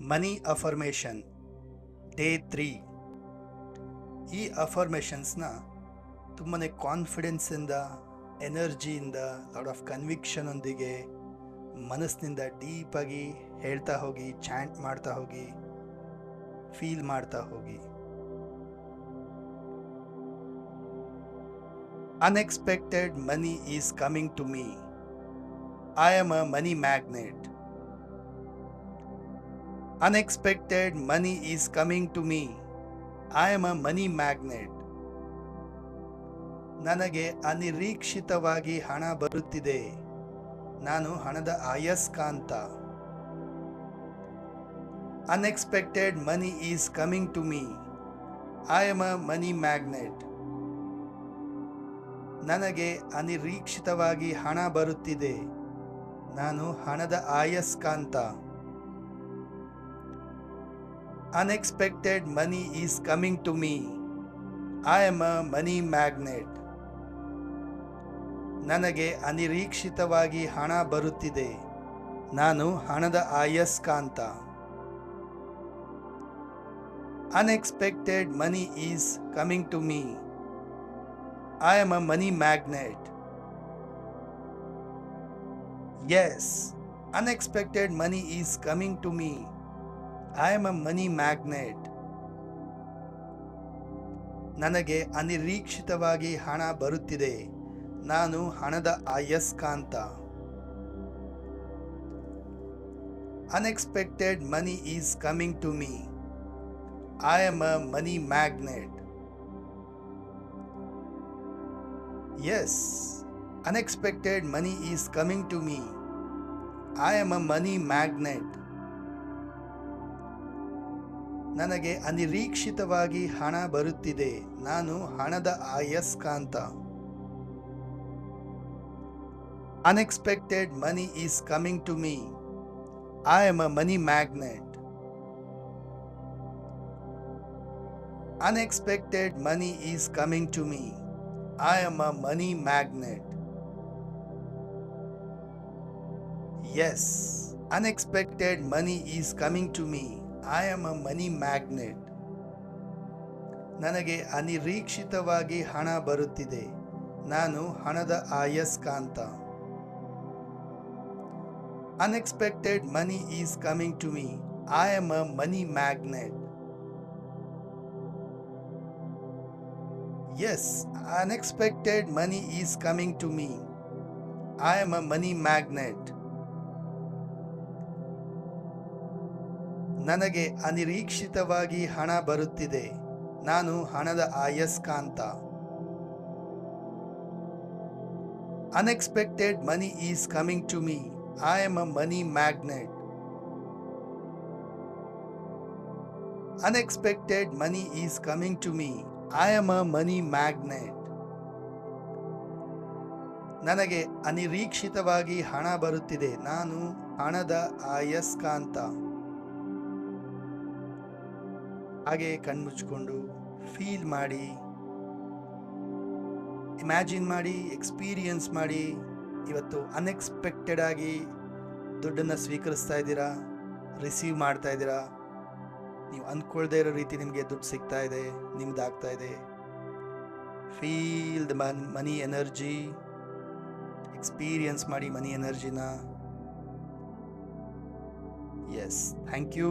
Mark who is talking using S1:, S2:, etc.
S1: ಮನಿ affirmation, day three. ಈ ಅಫರ್ಮೇಷನ್ಸ್ನ ತುಂಬಾ ಕಾನ್ಫಿಡೆನ್ಸಿಂದ ಎನರ್ಜಿಯಿಂದ lot of ಕನ್ವಿಕ್ಷನೊಂದಿಗೆ ಮನಸ್ಸಿನಿಂದ ಡೀಪಾಗಿ ಹೇಳ್ತಾ ಹೋಗಿ, ಚಾಂಟ್ ಮಾಡ್ತಾ ಹೋಗಿ, ಫೀಲ್ ಮಾಡ್ತಾ ಹೋಗಿ. Unexpected money is coming to me I am a money magnet Unexpected money is coming to me. I am a money magnet. ನನಗೆ ಅನಿರೀಕ್ಷಿತವಾಗಿ ಹಣ ಬರುತ್ತಿದೆ. ನಾನು ಹಣದ ಅಯಸ್ಕಾಂತ unexpected money is coming to me I am a money magnet ನನಗೆ ಅನಿರೀಕ್ಷಿತವಾಗಿ ಹಣ ಬರುತ್ತಿದೆ. ನಾನು ಹಣದ ಆಯಸ್ಕಾಂತ. Unexpected money is coming to me. I am a money magnet. ನನಗೆ ಅನಿರೀಕ್ಷಿತವಾಗಿ ಹಣ ಬರುತ್ತಿದೆ. ನಾನು ಹಣದ ಆಯಸ್ಕಾಂತ. Unexpected money is coming to me I am a money magnet yes unexpected money is coming to me I am a money magnet ನನಗೆ ಅನಿರೀಕ್ಷಿತವಾಗಿ ಹಣ ಬರುತ್ತಿದೆ. ನಾನು ಹಣದ ಅಯಸ್ಕಾಂತ unexpected money is coming to me I am a money magnet yes unexpected money is coming to me I am a money magnet ನನಗೆ ಅನಿರೀಕ್ಷಿತವಾಗಿ ಹಣ ಬರುತ್ತಿದೆ, ನಾನು ಹಣದ ಆಯಸ್ಕಾಂತ. Unexpected money is coming to me I am a money magnet unexpected money is coming to me I am a money magnet yes unexpected money is coming to me I am a money magnet ನನಗೆ ಅನಿರೀಕ್ಷಿತವಾಗಿ ಹಣ ಬರುತ್ತಿದೆ. ನಾನು ಹಣದ ಆಯಸ್ಕಾಂತ. Unexpected money is coming to me I am a money magnet yes unexpected money is coming to me I am a money magnet ನನಗೆ ಅನಿರೀಕ್ಷಿತವಾಗಿ ಹಣ ಬರುತ್ತಿದೆ. ನಾನು ಹಣದ ಆಯಸ್ಕಾಂತ. Unexpected money is coming to me I am a money magnet unexpected money is coming to me I am a money magnet ನನಗೆ ಅನಿರೀಕ್ಷಿತವಾಗಿ ಹಣ ಬರುತ್ತಿದೆ. ನಾನು ಹಣದ ಆಯಸ್ಕಾಂತ. ಹಾಗೆ ಕಣ್ಮುಚ್ಕೊಂಡು ಫೀಲ್ ಮಾಡಿ ಇಮ್ಯಾಜಿನ್ ಮಾಡಿ ಎಕ್ಸ್ಪೀರಿಯನ್ಸ್ ಮಾಡಿ, ಇವತ್ತು ಅನ್ಎಕ್ಸ್ಪೆಕ್ಟೆಡ್ ಆಗಿ ದುಡ್ಡನ್ನು ಸ್ವೀಕರಿಸ್ತಾ ಇದ್ದೀರಾ ರಿಸೀವ್ ಮಾಡ್ತಾ ಇದ್ದೀರಾ, ನೀವು ಅಂದ್ಕೊಳ್ದೇ ಇರೋ ರೀತಿ ನಿಮಗೆ ದುಡ್ಡು ಸಿಗ್ತಾ ಇದೆ ನಿಮ್ದಾಗ್ತಾ ಇದೆ. Feel the mon money energy experience ಮಾಡಿ ಮನಿ ಎನರ್ಜಿನ ಎಸ್ ಥ್ಯಾಂಕ್ ಯು